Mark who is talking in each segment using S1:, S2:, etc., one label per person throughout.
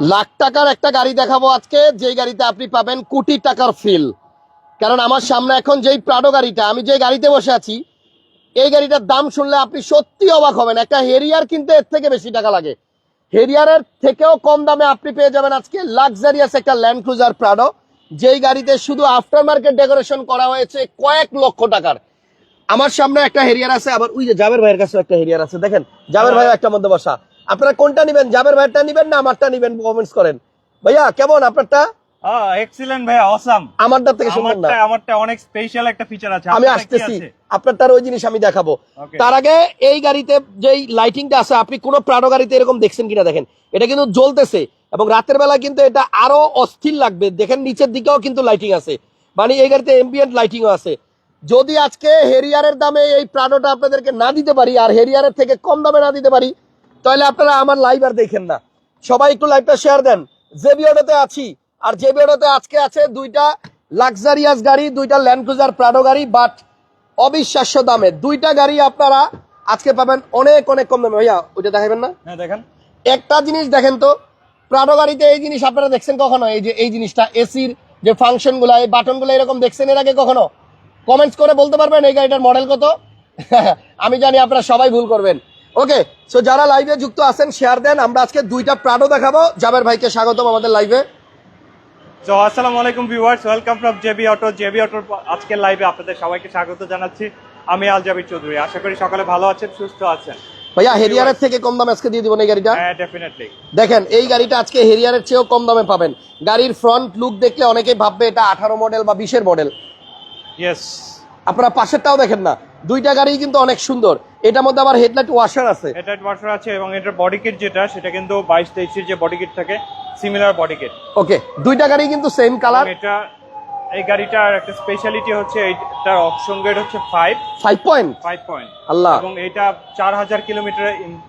S1: লাখ টাকার একটা গাড়ি দেখাবো আজকে। যেই গাড়িতে আপনি পাবেন কোটি টাকার ফিল কারণ আমার সামনে এখন যেই প্রাডো গাড়িটা, আমি যে গাড়িতে বসে আছি, এই গাড়িটার দাম শুনলে আপনি সত্যি অবাক হবেন। একটা হেরিয়ার কিনতে এর থেকে বেশি টাকা লাগে। হেরিয়ারের থেকেও কম দামে আপনি পেয়ে যাবেন আজকে লাক্সারিয়াস একটা ল্যান্ড ক্রুজার প্রাডো যেই গাড়িতে শুধু আফটার মার্কেট ডেকোরেশন করা হয়েছে কয়েক লক্ষ টাকার। আমার সামনে একটা হেরিয়ার আছে, আবার ওই যে জাবের ভাইয়ের কাছে একটা হেরিয়ার আছে। দেখেন, জাবের ভাই একটা মধ্যে বসা। আপনারা কোনটা নিবেন? জাবের ভাইয়েরটা নিবেন না আমারটা নিবেন? কমেন্টস করেন। ভাইয়া কেমন আপনারটা?
S2: এক্সিলেন্ট ভাই অসাম
S1: আমারটা থেকে শুনবেন না।
S2: আমারটা আমারটা অনেক স্পেশাল একটা ফিচার আছে।
S1: আমি আসতেছি। আপনারটার ওই জিনিস আমি দেখাবো। তার আগে এই গাড়িতে যেই লাইটিংটা আছে আপনি কোনো গাড়িতে এরকম দেখছেন কিনা দেখেন। এটা কিন্তু জ্বলতেছে এবং রাতের বেলা কিন্তু এটা আরও অস্থির লাগবে। দেখেন নিচের দিকেও কিন্তু লাইটিং আছে। মানে এই গাড়িতে এম্বিয়েন্ট লাইটিংও আছে। যদি আজকে হেরিয়ারের দামে এই প্রাণোটা আপনাদেরকে না দিতে পারি আর হেরিয়ারের থেকে কম দামে না দিতে পারি তাহলে আপনারা আমার লাইভ আর দেখেন না। সবাই একটু লাইভটা শেয়ার দেন। যে বিওডোতে আছি আর যে বিওডোতে আজকে আছে দুইটা লাক্সারিয়াস গাড়ি দুইটা ল্যান্ড ক্রুজার প্রাডো গাড়ি বাট অবিশ্বাস্য দামে দুইটা গাড়ি আপনারা আজকে পাবেন অনেক অনেক কম দামে। ভাইয়া ওইটা দেখাবেন না?
S2: হ্যাঁ দেখেন।
S1: একটা জিনিস দেখেন তো প্রাডো গাড়িতে এই জিনিস আপনারা দেখছেন কখনো? এই যে এই জিনিসটা এসির যে ফাংশনগুলা এই বাটনগুলো এরকম দেখছেন এর আগে কখনো? কমেন্টস করে বলতে পারবেন এই গাড়িটার মডেল কত? আমি জানি আপনারা সবাই ভুল করবেন। ওকে সো যারা লাইভে যুক্ত আছেন শেয়ার দেন। আমরা আজকে দুইটা প্রাডো দেখাবো। জাবের ভাইকে স্বাগতম আমাদের লাইভে
S2: তো আসসালামু আলাইকুম viewers welcome from JB auto JB অটোর আজকের লাইভে আপনাদের সবাইকে স্বাগত জানাচ্ছি। আমি আল জাবির চৌধুরী। আশা করি সকালে ভালো আছেন সুস্থ আছেন।
S1: ভাইয়া হেরিয়ারের থেকে কম দামে আজকে দিয়ে দিবেন এই গাড়িটা?
S2: হ্যাঁ ডেফিনেটলি
S1: দেখেন এই গাড়িটা আজকে হেরিয়ারের চেয়েও কম দামে পাবেন। গাড়ির ফ্রন্ট লুক দেখলে অনেকেই ভাববে এটা আঠারো মডেল বা বিশের মডেল
S2: ইয়েস
S1: আপনারা পাশেরটাও দেখেন না। দুইটা গাড়ি কিন্তু অনেক সুন্দর। এটার মধ্যে আবার হেডলাইট ওয়াশার আছে।
S2: এটা ওয়াশার আছে এবং এটার বডি কিট যেটা সেটা কিন্তু বাইশ তেইশের যে বডি কিট থাকে সিমিলার বডি কিট
S1: ওকে দুইটা গাড়ি কিন্তু সেম কালার
S2: এটা এই গাড়িটার একটা স্পেশালিটি হচ্ছে এইটার অপশন গ্রেড হচ্ছে five
S1: five point
S2: five point
S1: আল্লাহ।
S2: এবং এটা চার হাজার কিলোমিটার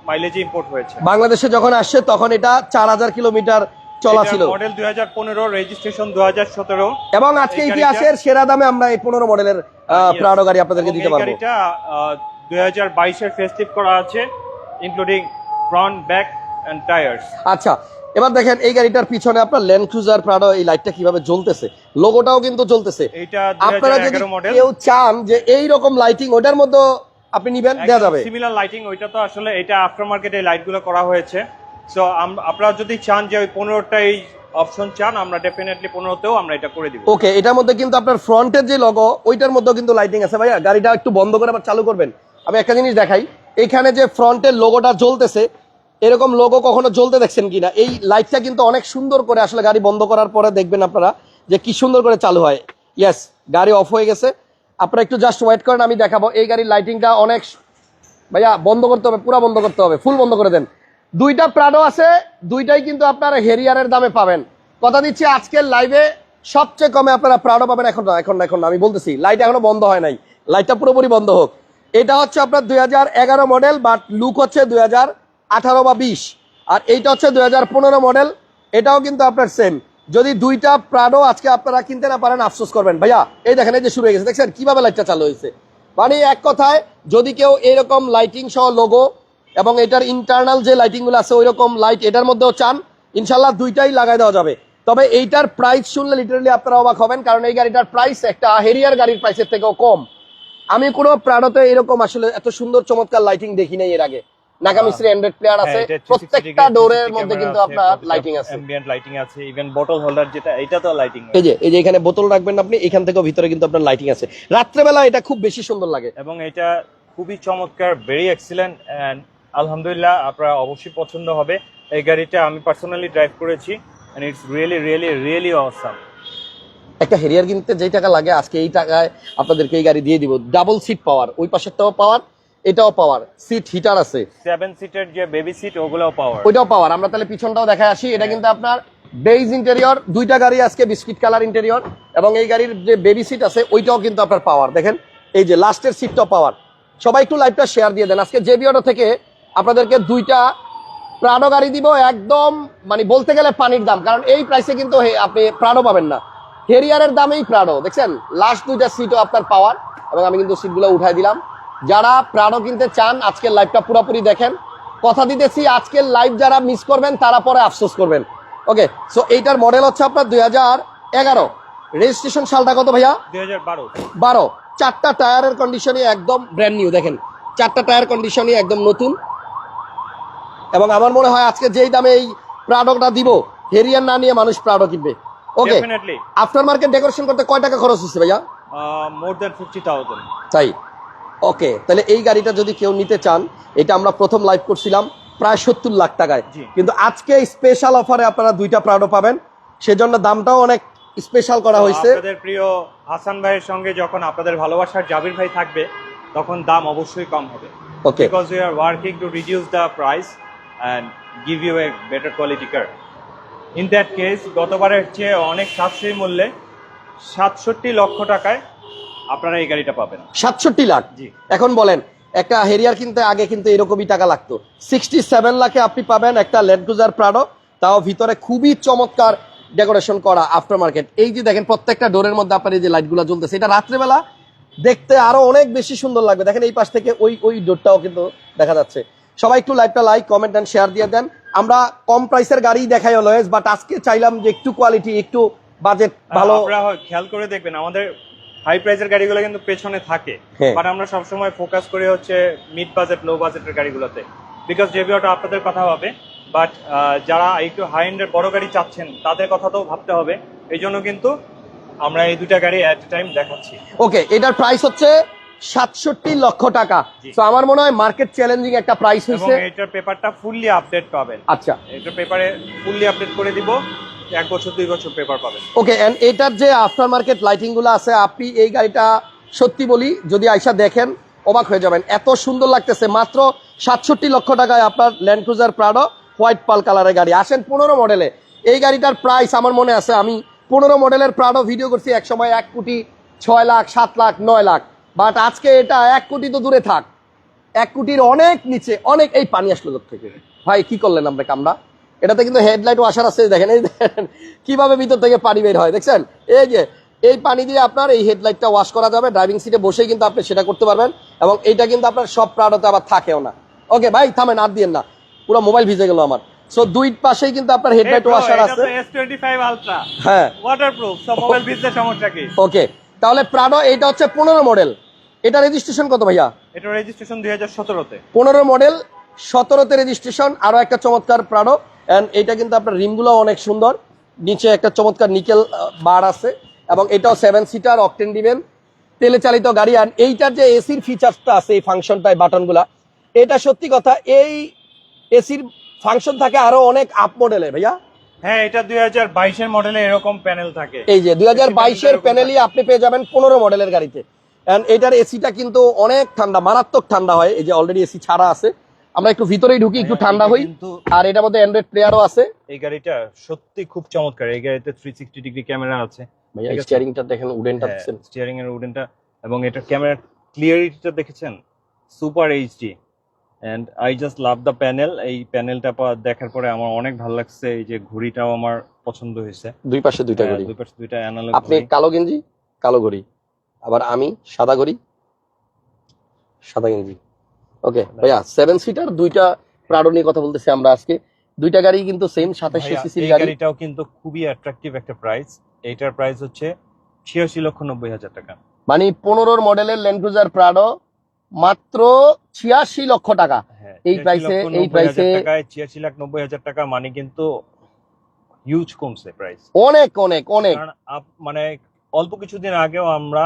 S2: মাইলেজে ইম্পোর্ট হয়েছে।
S1: বাংলাদেশে যখন আসছে তখন এটা চার হাজার কিলোমিটার চলা ছিল।
S2: মডেল দুই হাজার পনেরো রেজিস্ট্রেশন দু হাজার সতেরো।
S1: এবং আজকে ইতিহাসের সেরা দামে আমরা এই পনেরো মডেলের প্রাড়ো গাড়ি আপনাদেরকে দিতে পারব।
S2: গাড়িটা দুই হাজার বাইশের ফেস্টিভ করা আছে including front back and tyres
S1: আচ্ছা এবার দেখেন এই গাড়িটার পিছনে আপনার ল্যান্ড ক্রুজার প্রাড়ো এই লাইটটা কীভাবে জ্বলতেছে। লোগোটাও কিন্তু জ্বলতেছে। আপনারা যদি কেউ চান যে এই রকম লাইটিং ওটার মধ্যে আপনি নিবেন দেওয়া যাবে।
S2: সিমিলার লাইটিং ওইটা তো আসলে এটা আফটার মার্কেটে লাইটগুলো করা হয়েছে। সো আপনারা যদি চান যে ওই পনেরোটা এই অপশন চান, আমরা ডেফিনেটলি পনেরোতেও আমরা এটা করে দিব।
S1: ওকে এটার মধ্যে কিন্তু আপনার ফ্রন্টের যে লগো ওইটার মধ্যেও কিন্তু লাইটিং আছে। ভাইয়া, গাড়িটা একটু বন্ধ করে আবার চালু করবেন। আমি একটা জিনিস দেখাই। এখানে যে ফ্রন্টের লোগোটা জ্বলতেছে, এরকম লোগো কখনো জ্বলতে দেখছেন কিনা? এই লাইটটা কিন্তু অনেক সুন্দর করে আসলে গাড়ি বন্ধ করার পরে দেখবেন আপনারা যে কি সুন্দর করে চালু হয়। ইয়েস গাড়ি অফ হয়ে গেছে। আপনারা একটু জাস্ট ওয়েট করেন, আমি দেখাবো। এই গাড়ির লাইটিংটা অনেক, ভাইয়া, বন্ধ করতে হবে, পুরো বন্ধ করতে হবে ফুল বন্ধ করে দেন। দুইটা প্রাডো আছে, দুইটাই কিন্তু আপনারা হেরিয়ারের দামে পাবেন। কথা দিচ্ছি আজকের লাইভে সবচেয়ে কমে আপনারা প্রাডো পাবেন এখন না এখন না এখন না, আমি বলতেছি লাইট এখনও বন্ধ হয় নাই। লাইটটা পুরোপুরি বন্ধ হোক। এটা হচ্ছে আপনার দু হাজার এগারো মডেল বাট লুক হচ্ছে দুই বা বিশ। আর এইটা হচ্ছে দুই হাজার পনেরো মডেল এটাও কিন্তু আপনার সেম যদি দুইটা প্রাডো আজকে আপনারা কিনতে না পারেন, আফসোস করবেন। ভাইয়া, এই দেখেন, এই যে শুরু হয়ে গেছে, দেখছেন? কীভাবে লাইটটা চালু হয়েছে? মানে এক কথায়, যদি কেউ এরকম লাইটিং সহ লোগো এবং এটার ইন্টারনাল যে লাইটিংগুলো আছে ওই রকম লাইট এটার মধ্যেও চান। ইনশাল্লাহ দুইটাই লাগাই দেওয়া যাবে। তবে এইটার প্রাইস শুনলে লিটারালি আপনারা অবাক হবেন কারণ এই গাড়িটার প্রাইস একটা হেরিয়ার গাড়ির প্রাইসের থেকেও কম। আমি কোনো প্রাণতে এরকম আসলে এত সুন্দর চমৎকার লাইটিং দেখি নাই এর আগে। নাগামিস্ত্রি অ্যান্ড্রয়েড প্লেয়ার
S2: হ্যাঁ,
S1: আছে প্রত্যেকটা ডোরের মধ্যে কিন্তু আপনার লাইটিং আছে।
S2: অ্যাম্বিয়েন্ট লাইটিং আছে ইভেন বটল হোল্ডার যেটা এটা তো লাইটিং
S1: এই যে এই যে এখানে বোতল রাখবেন আপনি এখান থেকেও ভিতরে কিন্তু আপনার লাইটিং আছে। রাত্রেবেলা এটা খুব বেশি সুন্দর লাগে।
S2: এবং এটা খুবই চমৎকার ভেরি এক্সিলেন্ট এন্ড আলহামদুলিল্লাহ আপনার অবশ্যই পছন্দ হবে। এই গাড়িটা আমি পার্সোনালি ড্রাইভ করেছি and it's really really really awesome
S1: একটা হেরিয়ার কিনতে যেই টাকা লাগে আজকে এই টাকায় আপনাদেরকে এই গাড়ি দিয়ে দিব। ডাবল সিট পাওয়ার ওই পাশেরটাও পাওয়ার এটাও পাওয়ার সিট হিটার আছে।
S2: সেভেন সিটের যে বেবি সিট ওগুলোও পাওয়ার
S1: ওইটাও পাওয়ার আমরা তাহলে পিছনটাও দেখায় আসি। এটা কিন্তু আপনার বেজ ইন্টেরিয়র দুইটা গাড়ি আজকে বিস্কিট কালার ইন্টেরিয়র এবং এই গাড়ির যে বেবি সিট আছে ওইটাও কিন্তু আপনার পাওয়ার দেখেন এই যে লাস্টের সিটটাও পাওয়ার সবাই একটু লাইভটা শেয়ার দিয়ে দেন। আজকে জেবি অটো থেকে আপনাদেরকে দুইটা প্রাণো গাড়ি দিব একদম মানে বলতে গেলে পানির দাম কারণ এই প্রাইসে কিন্তু আপনি প্রাণও পাবেন না। হেরিয়ারের দামেই প্রাণো দেখছেন? লাস্ট দুইটা সিটও আপনার পাওয়ার এবং আমি কিন্তু সিটগুলো উঠাই দিলাম। যারা প্রাণো কিনতে চান আজকের লাইভটা পুরোপুরি দেখেন। কথা দিতেছি আজকের লাইভ যারা মিস করবেন তারা পরে আফসোস করবেন। ওকে সো এইটার মডেল হচ্ছে আপনার দুই হাজার এগারো। রেজিস্ট্রেশন সালটা কত ভাইয়া?
S2: দুই হাজার বারো।
S1: বারো। চারটা টায়ারের কন্ডিশনই একদম ব্র্যান্ড নিউ দেখেন। চারটা টায়ার কন্ডিশনই একদম নতুন। এবং আমার মনে হয় আজকে যেই দামে এই প্রাডকটা দিব হেরিয়ার না নিয়ে মানুষ প্রাডো কিনবে। ওকে আফটার মার্কেট ডেকোরেশন করতে কয় টাকা খরচ হচ্ছে ভাইয়া?
S2: মোর দ্যান ফিফটি থাউজেন্ড
S1: তাই? ওকে তাহলে এই গাড়িটা যদি কেউ নিতে চান এটা আমরা প্রথম লাইভ করছিলাম প্রায় সত্তর লাখ টাকায়। কিন্তু আজকে স্পেশাল অফারে আপনারা দুইটা প্রাডো পাবেন। সেজন্য দামটাও অনেক স্পেশাল করা হয়েছে।
S2: আপনাদের প্রিয় হাসান ভাইয়ের সঙ্গে যখন আপনাদের ভালোবাসার জাবির ভাই থাকবে তখন দাম অবশ্যই কম হবে।
S1: Okay
S2: because we are working to reduce the price and give you a better quality car in that case গতবারের চেয়ে অনেক সাশ্রয়ী মূল্যে সাতষট্টি লক্ষ টাকায় আপনারা এই গাড়িটা পাবেন।
S1: সাতষট্টি লাখ?
S2: জি।
S1: এখন বলেন একটা হেরিয়ার কিনতে আগে কিন্তু এরকমই টাকা লাগতো। সিক্সটি সেভেন লাখে আপনি পাবেন একটা ল্যান্ড ক্রুজার প্রাডো তাও ভিতরে খুবই চমৎকার ডেকোরেশন করা আফটার মার্কেট এই যে দেখেন প্রত্যেকটা ডোরের মধ্যে আপনার এই যে লাইটগুলো জ্বলতেছে এটা রাত্রেবেলা দেখতে আরও অনেক বেশি সুন্দর লাগবে। দেখেন এই পাশ থেকে ওই ওই ডোরটাও কিন্তু দেখা যাচ্ছে। সবাই একটু লাইভটা লাইক কমেন্ট অ্যান্ড শেয়ার দিয়ে দেন। আমরা কম প্রাইসের গাড়ি দেখাই অলওয়েজ বাট আজকে চাইলাম যে একটু কোয়ালিটি একটু বাজেট ভালো।
S2: খেয়াল করে দেখবেন আমাদের হাই প্রাইসের গাড়িগুলো কিন্তু পেছনে থাকে।
S1: হ্যাঁ।
S2: বাট আমরা সবসময় ফোকাস করি হচ্ছে মিড বাজেট লো বাজেটের গাড়িগুলোতে। বিকজ জেবি অটো আপনাদের কথা হবে বাট যারা একটু হাই এন্ডের বড় গাড়ি চাচ্ছেন তাদের কথা তো ভাবতে হবে। এই জন্য কিন্তু আমরা এই দুটা গাড়ি অ্যাট টাইম দেখাচ্ছি।
S1: ওকে এটার প্রাইস হচ্ছে সাতষট্টি লক্ষ টাকা। তো আমার মনে হয় মার্কেট চ্যালেঞ্জিং একটা প্রাইস হয়েছে।
S2: এটার পেপারটা ফুললি আপডেট পাবেন।
S1: আচ্ছা।
S2: এটার পেপারে ফুললি আপডেট করে দিব এক বছর দুই বছর পেপার পাবেন।
S1: ওকে এন্ড এটার যে আফটার মার্কেট লাইটিংগুলো আছে আপনি এই গাড়িটা সত্যি বলি যদি আইসা দেখেন অবাক হয়ে যাবেন। এত সুন্দর লাগতেছে মাত্র সাতষট্টি লক্ষ টাকায় আপনার Land Cruiser Prado white pearl কালারের গাড়ি। আসেন পনেরো মডেলে এই গাড়িটার প্রাইস আমার মনে আছে আমি পনেরো মডেলের প্রাডো ভিডিও করছি এক সময় এক কোটি ছয় লাখ সাত লাখ নয় লাখ। বাট আজকে এটা এক কোটি তো দূরে থাক। এক কোটির অনেক নিচে অনেক এই পানি আসলো দূর থেকে। ভাই কি করলেন আমরা কামরা? এটাতে কিন্তু হেডলাইট ওয়াশার আছে দেখেন এই দেখেন কীভাবে ভিতর থেকে পানি বের হয় দেখছেন? এই যে এই পানি দিয়ে আপনার এই হেডলাইটটা ওয়াশ করা যাবে ড্রাইভিং সিটে বসেই কিন্তু আপনি সেটা করতে পারবেন এবং এইটা কিন্তু আপনার সব প্রাডতে আবার থাকেও না। ওকে ভাই থামেন আর দিয়েন না। পুরো মোবাইল ভিজে গেল আমার। সো দুই পাশেই কিন্তু আপনার হেডলাইট ওয়াশার আছে।
S2: এস টোয়েন্টি ফাইভ আলট্রা
S1: হ্যাঁ।
S2: ওয়াটারপ্রুফ সব মোবাইল ভিজতে সমস্যা কি?
S1: ওকে তাহলে প্রাডো এইটা হচ্ছে পনেরো মডেল এটা রেজিস্ট্রেশন কত ভাইয়া?
S2: এটা রেজিস্ট্রেশন দুই হাজার সতেরোতে।
S1: পনেরো মডেল সতেরোতে রেজিস্ট্রেশন আরও একটা চমৎকার প্রাডো অ্যান্ড এটা কিন্তু আপনার রিমগুলো অনেক সুন্দর। নিচে একটা চমৎকার নিকেল বার আছে এবং এটাও সেভেন সিটার অকটেন দিবেন তেলে চালিত গাড়ি। আর এইটার যে এসির ফিচার্সটা আছে এই ফাংশনটায় বাটনগুলা এটা সত্যি কথা এই এসির ফাংশন থাকে আরও অনেক আপ মডেলে ভাইয়া।
S2: হ্যাঁ এটা দুই হাজার বাইশের মডেলে এরকম প্যানেল থাকে।
S1: এই যে দুই হাজার বাইশের প্যানেলই আপনি পেয়ে যাবেন পনেরো মডেলের গাড়িতে। অ্যান্ড এটার এসিটা কিন্তু অনেক ঠান্ডা মারাত্মক ঠান্ডা হয়। এই যে অলরেডি এসি ছাড়া আছে। আমরা একটু ভিতরেই ঢুকি একটু
S2: হ্যাঁ,
S1: ঠান্ডা হই। আর এটার মধ্যে অ্যান্ড্রয়েড প্লেয়ারও আছে।
S2: এই গাড়িটা সত্যি খুব চমৎকার। এই গাড়িতে থ্রি সিক্সটি ডিগ্রি ক্যামেরা আছে।
S1: ভাইয়া স্টিয়ারিংটা দেখেন উডেনটা দেখছেন?
S2: স্টিয়ারিং এর উডেনটা এবং এটার ক্যামেরা ক্লিয়ারিটিটা দেখেছেন? Super HD and I just love the panel এই প্যানেলটা দেখার পরে আমার অনেক ভালো লাগছে। এই যে ঘড়িটাও আমার পছন্দ হয়েছে।
S1: দুই পাশে দুইটা
S2: হ্যাঁ,
S1: ঘড়ি।
S2: দুই পাশে দুইটা অ্যানালগ
S1: আপনি কালো গেঞ্জি কালো ঘড়ি। আবার আমি সাদা ঘড়ি? সাদা গেঞ্জি ওকে ভাইয়া সেভেন সিটার দুইটা প্রাডো নিয়ে কথা বলতেছি আমরা আজকে। দুইটা গাড়ি কিন্তু সেম সাতাশশো সিসির গাড়ি।
S2: গাড়িটাও কিন্তু খুবই অ্যাট্রাকটিভ একটা প্রাইস এইটার প্রাইস হচ্ছে ছিয়াশি লক্ষ নব্বই হাজার টাকা।
S1: মানে পনেরোর মডেলের ল্যান্ড ক্রুজার প্রাডো মাত্র ছিয়াশি লক্ষ টাকা।
S2: হ্যাঁ
S1: এই
S2: 86
S1: price এ-
S2: লক্ষ
S1: এই
S2: 90
S1: price
S2: হাজার
S1: এ-
S2: টাকায় ছিয়াশি লাখ নব্বই হাজার টাকা মানে কিন্তু হিউজ কমছে প্রাইস
S1: অনেক অনেক অনেক।
S2: মানে অল্প কিছুদিন আগেও আমরা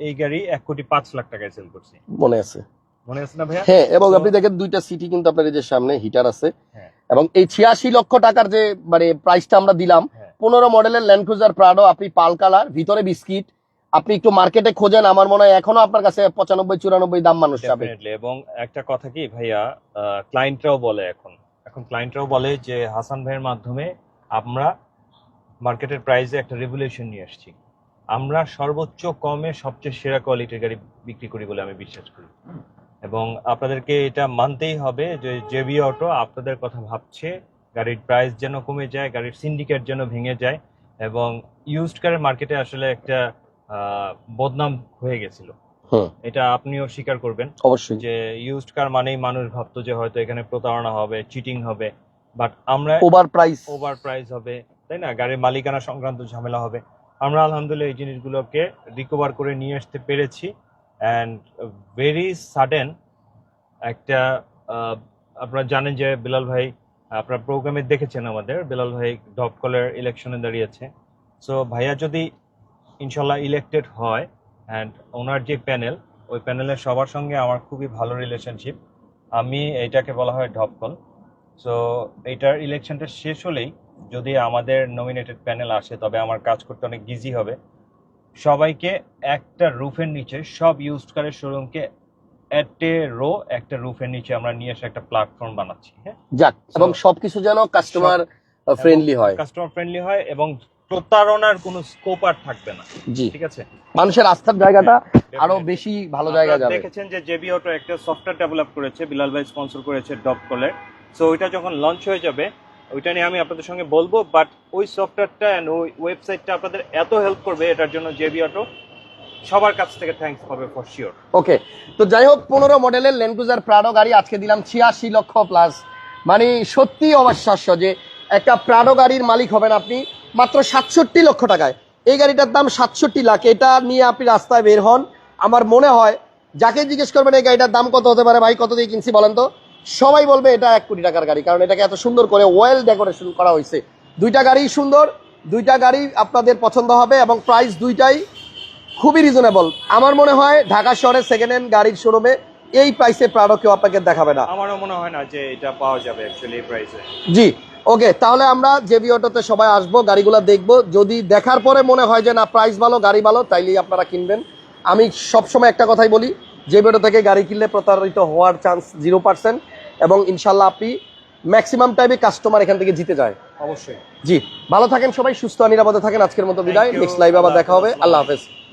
S2: এই গাড়ি এক কোটি পাঁচ লাখ টাকায় সেল করছি।
S1: মনে আছে।
S2: মনে আছে না ভাইয়া?
S1: হ্যাঁ এবং আপনি দেখেন দুইটা সিটি কিন্তু আপনার এই যে সামনে হিটার আছে।
S2: হ্যাঁ।
S1: এবং এই ছিয়াশি লক্ষ টাকার যে মানে প্রাইসটা আমরা দিলাম
S2: হ্যাঁ।
S1: পনেরো মডেলের ল্যান্ড ক্রুজার প্রাডো আপনি পাল কালার ভিতরে বিস্কিট। আপনি একটু মার্কেটে খোঁজেন আমার মনে হয় এখনও আপনার কাছে পঁচানব্বই চুরানব্বই দাম মানুষ যাবে।
S2: এবং একটা কথা কি ভাইয়া ক্লায়েন্টরাও বলে এখন। এখন ক্লায়েন্টরাও বলে যে হাসান ভাইয়ের মাধ্যমে আমরা মার্কেটের প্রাইসে একটা রেগুলেশন নিয়ে আসছি। আমরা সর্বোচ্চ কমে সবচেয়ে সেরা কোয়ালিটির গাড়ি বিক্রি করি বলে আমি বিশ্বাস করি। এবং আপনাদেরকে এটা মানতেই হবে যে জেবি অটো আপনাদের কথা ভাবছে গাড়ির প্রাইস যেন কমে যায় গাড়ির সিন্ডিকেট যেন ভেঙে যায় এবং ইউজড কারের মার্কেটে আসলে একটা বদনাম হয়ে গেছিল। এটা আপনিও স্বীকার করবেন
S1: অবশ্যই।
S2: যে ইউজড কার মানেই মানুষ ভাবতো যে হয়তো এখানে প্রতারণা হবে চিটিং হবে বাট আমরা
S1: ওভার প্রাইস
S2: ওভার প্রাইস হবে তাই না? গাড়ির মালিকানা সংক্রান্ত ঝামেলা হবে। আমরা আলহামদুলিল্লাহ এই জিনিসগুলোকে রিকভার করে নিয়ে আসতে পেরেছি অ্যান্ড ভেরি সাডেন একটা আপনারা জানেন যে বিলাল ভাই, আপনার প্রোগ্রামে দেখেছেন আমাদের, বিলাল ভাই ডপ কলের ইলেকশনে দাঁড়িয়েছে। সো ভাইয়া যদি ইনশাল্লাহ ইলেক্টেড হয় অ্যান্ড ওনার যে প্যানেল ওই প্যানেলের সবার সঙ্গে আমার খুবই ভালো রিলেশনশিপ আমি এইটাকে বলা হয় ঢপকল সো এইটার ইলেকশনটা শেষ হলেই যদি আমাদের নমিনেটেড প্যানেল আসে তবে আমার কাজ করতে অনেক ইজি হবে। সবাইকে একটা রুফের নিচে সব ইউজ কারের শোরুমকে এটে রো একটা রুফের নিচে আমরা নিয়ে এসে একটা প্ল্যাটফর্ম বানাচ্ছি হ্যাঁ?
S1: যাক এবং সবকিছু যেন কাস্টমার ফ্রেন্ডলি হয়।
S2: কাস্টমার ফ্রেন্ডলি হয় এবং প্রতারণার কোনো স্কোপ আর থাকবে না
S1: জি।
S2: ঠিক আছে?
S1: মানুষের আস্থার জায়গাটা আরও বেশি ভালো জায়গা যাবে।
S2: দেখেছেন যে জেবি অটো একটা সফটওয়্যার ডেভেলপ করেছে বিলাল ভাই স্পন্সর করেছে ডপ কলে সো ওইটা যখন লঞ্চ হয়ে যাবে ওইটা নিয়ে আমি আপনাদের সঙ্গে বলব বাট ওই সফটওয়্যারটা অ্যান্ড ওই ওয়েবসাইটটা আপনাদের এত হেল্প করবে এটার জন্য জেবি অটো। সবার কাছ থেকে থ্যাঙ্কস পাবে ফর শিওর
S1: ওকে তো যাই হোক, পনেরো মডেলের ল্যান্ডক্রুজার প্রাডো গাড়ি আজকে দিলাম ছিয়াশি লক্ষ প্লাস মানে সত্যি অবিশ্বাস্য যে একটা প্রাডো গাড়ির মালিক হবেন আপনি মাত্র সাতষট্টি লক্ষ টাকায়। এই গাড়িটার দাম সাতষট্টি লাখ, এটা নিয়ে আপনি রাস্তায় বের হন। আমার মনে হয়, যাকে জিজ্ঞেস করবেন এই গাড়িটার দাম কত হতে পারে, ভাই কত দিয়ে কিনছি বলেন তো? সবাই বলবে এটা এক কোটি টাকার গাড়ি কারণ এটাকে এত সুন্দর করে ওয়েল ডেকোরেশন করা হয়েছে। দুইটা গাড়ি সুন্দর দুইটা গাড়ি আপনাদের পছন্দ হবে এবং প্রাইস দুইটাই খুবই রিজনেবল আমার মনে হয় ঢাকা শহরের সেকেন্ড হ্যান্ড গাড়ির শোরুমে এই প্রাইসে প্রাডো কেউ আপনাকে দেখাবে না।
S2: আমারও মনে হয় না যে এটা পাওয়া যাবে অ্যাকচুয়ালি এই প্রাইসে
S1: জি ওকে তাহলে আমরা জেবি অটোতে সবাই আসব গাড়িগুলো দেখব যদি দেখার পরে মনে হয় যে না প্রাইস ভালো গাড়ি ভালো তাইলেই আপনারা কিনবেন। আমি সবসময় একটা কথাই বলি জেবি অটো থেকে গাড়ি কিনলে প্রতারিত হওয়ার চান্স জিরো পার্সেন্ট এবং ইনশাল্লাহ আপনি ম্যাক্সিমাম টাইমে কাস্টমার এখান থেকে জিতে যায়।
S2: অবশ্যই।
S1: জি ভালো থাকেন সবাই সুস্থ নিরাপদে থাকেন। আজকের মতো বিদায়। নেক্সট লাইভে আবার দেখা হবে। আল্লাহ হাফেজ।